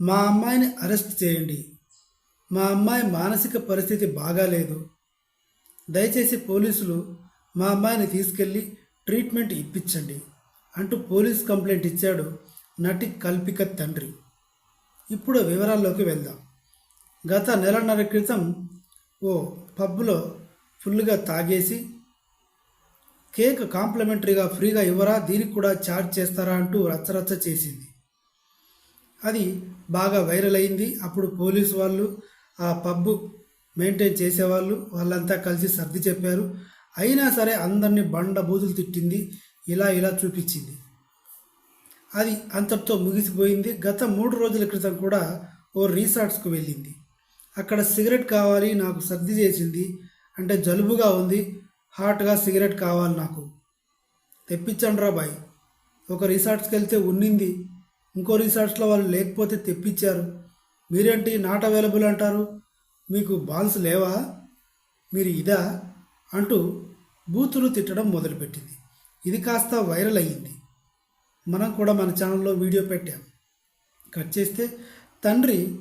మా అమ్మాయిని అరెస్ట్ చేయండి. మా అమ్మాయి మానసిక పరిస్థితి బాగాలేదు. దయచేసి పోలీసులు మా అమ్మాయిని తీసుకెళ్ళి ట్రీట్మెంట్ ఇప్పించండి అంటూ పోలీస్ కంప్లైంట్ ఇచ్చాడు నటి కల్పిక తండ్రి. ఇప్పుడు వివరాల్లోకి వెళ్దాం. గత నెలన్నర క్రితం ఓ పబ్లో ఫుల్గా తాగేసి కేక్ కాంప్లిమెంటరీగా ఫ్రీగా ఇవ్వరా? దీనికి కూడా ఛార్జ్ చేస్తారా? అంటూ రచ్చరచ్చ చేసింది. అది బాగా వైరల్ అయింది. అప్పుడు పోలీసు వాళ్ళు ఆ పబ్ మెయింటైన్ చేసేవాళ్ళు. వాళ్ళంతా కలిసి సర్ది చెప్పారు. అయినా సరే అందరినీ బండ బూతులు తిట్టింది. ఇలా ఇలా చూపించింది. అది అంతటితో ముగిసిపోయింది. గత మూడు రోజుల క్రితం కూడా ఓ రీసార్ట్స్కు వెళ్ళింది. అక్కడ సిగరెట్ కావాలి నాకు సర్ది చేసింది అంటే జలుబుగా ఉంది. హాట్గా సిగరెట్ కావాలి నాకు. తెప్పించండి రా బాయ్. ఒక రిసార్ట్స్కి వెళ్తే ఉన్నింది. ఇంకో రిసార్ట్స్లో వాళ్ళు లేకపోతే తెప్పించారు. మీరేంటి నాట్ అవైలబుల్ అంటారు? మీకు బాల్స్ లేవా? మీరు ఇదా? అంటూ బూతులు తిట్టడం మొదలుపెట్టింది. ఇది కాస్త వైరల్ అయ్యింది. మనం కూడా మన ఛానల్లో వీడియో పెట్టాం. కట్ చేస్తే తండ్రి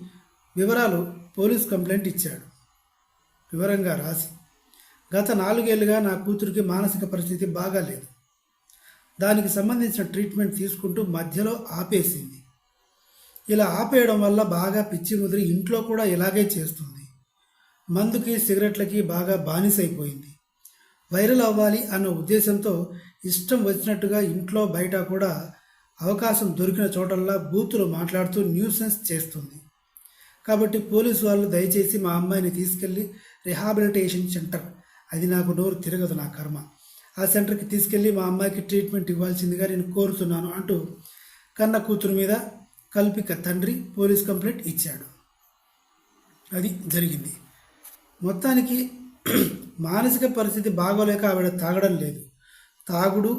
వివరాలు పోలీస్ కంప్లైంట్ ఇచ్చాడు. వివరంగా రాసి గత నాలుగేళ్ళుగా నా కూతురికి మానసిక పరిస్థితి బాగాలేదు. దానికి సంబంధించిన ట్రీట్మెంట్ తీసుకుంటూ మధ్యలో ఆపేసింది. ఇలా ఆపేయడం వల్ల బాగా పిచ్చి ముదిరి ఇంట్లో కూడా ఇలాగే చేస్తుంది. మందుకి సిగరెట్లకి బాగా బానిసైపోయింది. వైరల్ అవ్వాలి అన్న ఉద్దేశంతో ఇష్టం వచ్చినట్టుగా ఇంట్లో బయట కూడా అవకాశం దొరికిన చోటల్లా బూతులు మాట్లాడుతూ న్యూసెన్స్ చేస్తుంది. కాబట్టి పోలీసు వాళ్ళు దయచేసి మా అమ్మాయిని తీసుకెళ్ళి రిహాబిలిటేషన్ సెంటర్. అది నాకు నోరు తిరగదు నా కర్మ. ఆ సెంటర్కి తీసుకెళ్ళి మా అమ్మాయికి ట్రీట్మెంట్ ఇవ్వాల్సిందిగా నేను కోరుతున్నాను అంటూ కన్న కూతురు మీద కల్పిక తండ్రి పోలీస్ కంప్లైంట్ ఇచ్చాడు. అది జరిగింది. మొత్తానికి మానసిక పరిస్థితి బాగోలేక ఆవిడ తాగడం లేదు. తాగుడు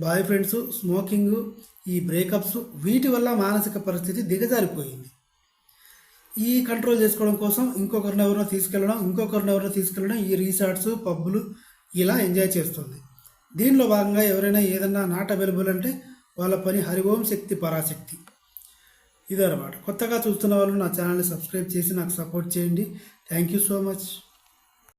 బాయ్ ఫ్రెండ్స్ స్మోకింగ్ ఈ బ్రేకప్స్ వీటి వల్ల మానసిక పరిస్థితి దిగజారిపోయింది. ఈ కంట్రోల్ చేసుకోవడం కోసం ఇంకొకరిని ఎవరినో తీసుకెళ్ళడం ఇంకొకరిని ఎవరినో తీసుకెళ్ళడం ఈ రీసార్ట్స్ పబ్బులు ఇలా ఎంజాయ్ చేస్తుంది. దీనిలో భాగంగా ఎవరైనా ఏదన్నా నాట అవైలబుల్ అంటే వాళ్ళ పని హరిఓం శక్తి పరాశక్తి. ఇదన్నమాట. కొత్తగా చూస్తున్న వాళ్ళు నా ఛానల్ని సబ్స్క్రైబ్ చేసి నాకు సపోర్ట్ చేయండి. Thank you so much.